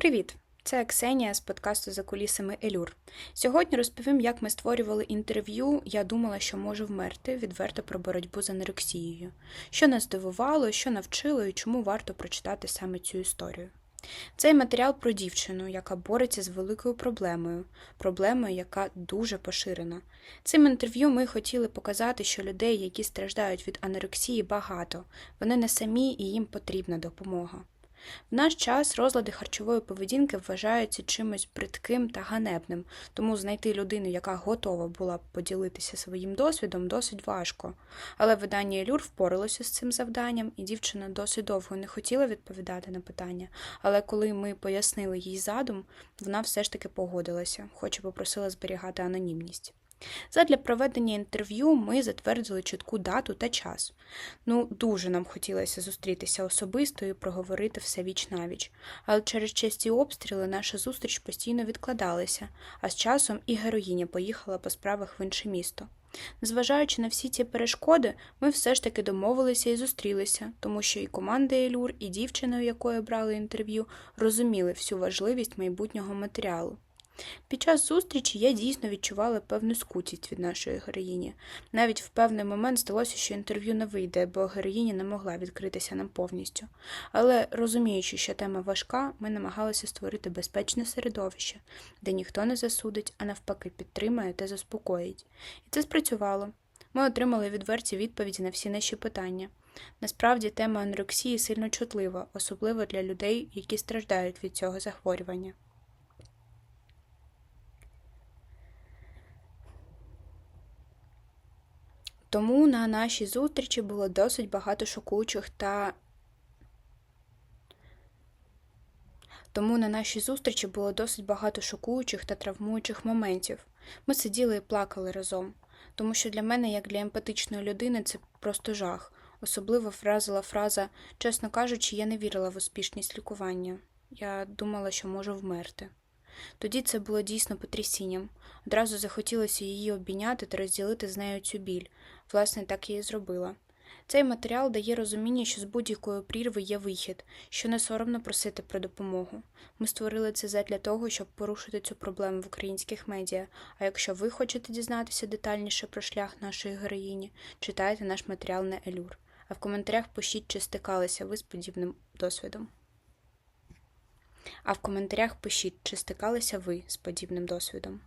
Привіт! Це Ксенія з подкасту за кулісами Елюр. Сьогодні розповім, як ми створювали інтерв'ю. Я думала, що можу вмерти відверто про боротьбу з анорексією. Що нас здивувало, що навчило і чому варто прочитати саме цю історію. Цей матеріал про дівчину, яка бореться з великою проблемою, проблемою, яка дуже поширена. Цим інтерв'ю ми хотіли показати, що людей, які страждають від анорексії, багато, вони не самі і їм потрібна допомога. В наш час розлади харчової поведінки вважаються чимось бридким та ганебним, тому знайти людину, яка готова була б поділитися своїм досвідом, досить важко. Але видання Елюр впоралося з цим завданням, і дівчина досить довго не хотіла відповідати на питання. Але коли ми пояснили їй задум, вона все ж таки погодилася, хоч і попросила зберігати анонімність. Задля проведення інтерв'ю ми затвердили чітку дату та час. Ну, дуже нам хотілося зустрітися особисто і проговорити все віч навіч, але через часті обстріли наша зустріч постійно відкладалася, а з часом і героїня поїхала по справах в інше місто. Незважаючи на всі ці перешкоди, ми все ж таки домовилися і зустрілися, тому що і команда Елюр, і дівчина, у якої брали інтерв'ю, розуміли всю важливість майбутнього матеріалу. Під час зустрічі я дійсно відчувала певну скутість від нашої героїні. Навіть в певний момент здалося, що інтерв'ю не вийде, бо героїня не могла відкритися нам повністю. Але розуміючи, що тема важка, ми намагалися створити безпечне середовище, де ніхто не засудить, а навпаки, підтримає та заспокоїть. І це спрацювало. Ми отримали відверті відповіді на всі наші питання. Насправді, тема анорексії сильно чутлива, особливо для людей, які страждають від цього захворювання. Тому на нашій зустрічі було досить багато шокуючих та тому на нашій зустрічі було досить багато шокуючих та травмуючих моментів. Ми сиділи і плакали разом, тому що для мене, як для емпатичної людини, це просто жах. Особливо вразила фраза чесно кажучи, я не вірила в успішність лікування. Я думала, що можу вмерти. Тоді це було дійсно потрясінням. Одразу захотілося її обійняти та розділити з нею цю біль. Власне, так я і зробила. Цей матеріал дає розуміння, що з будь-якої прірви є вихід, що не соромно просити про допомогу. Ми створили це задля того, щоб порушити цю проблему в українських медіа. А якщо ви хочете дізнатися детальніше про шлях нашої героїні, читайте наш матеріал на Елюр. А в коментарях пишіть, чи стикалися ви з подібним досвідом. А в коментарях пишіть, чи стикалися ви з подібним досвідом.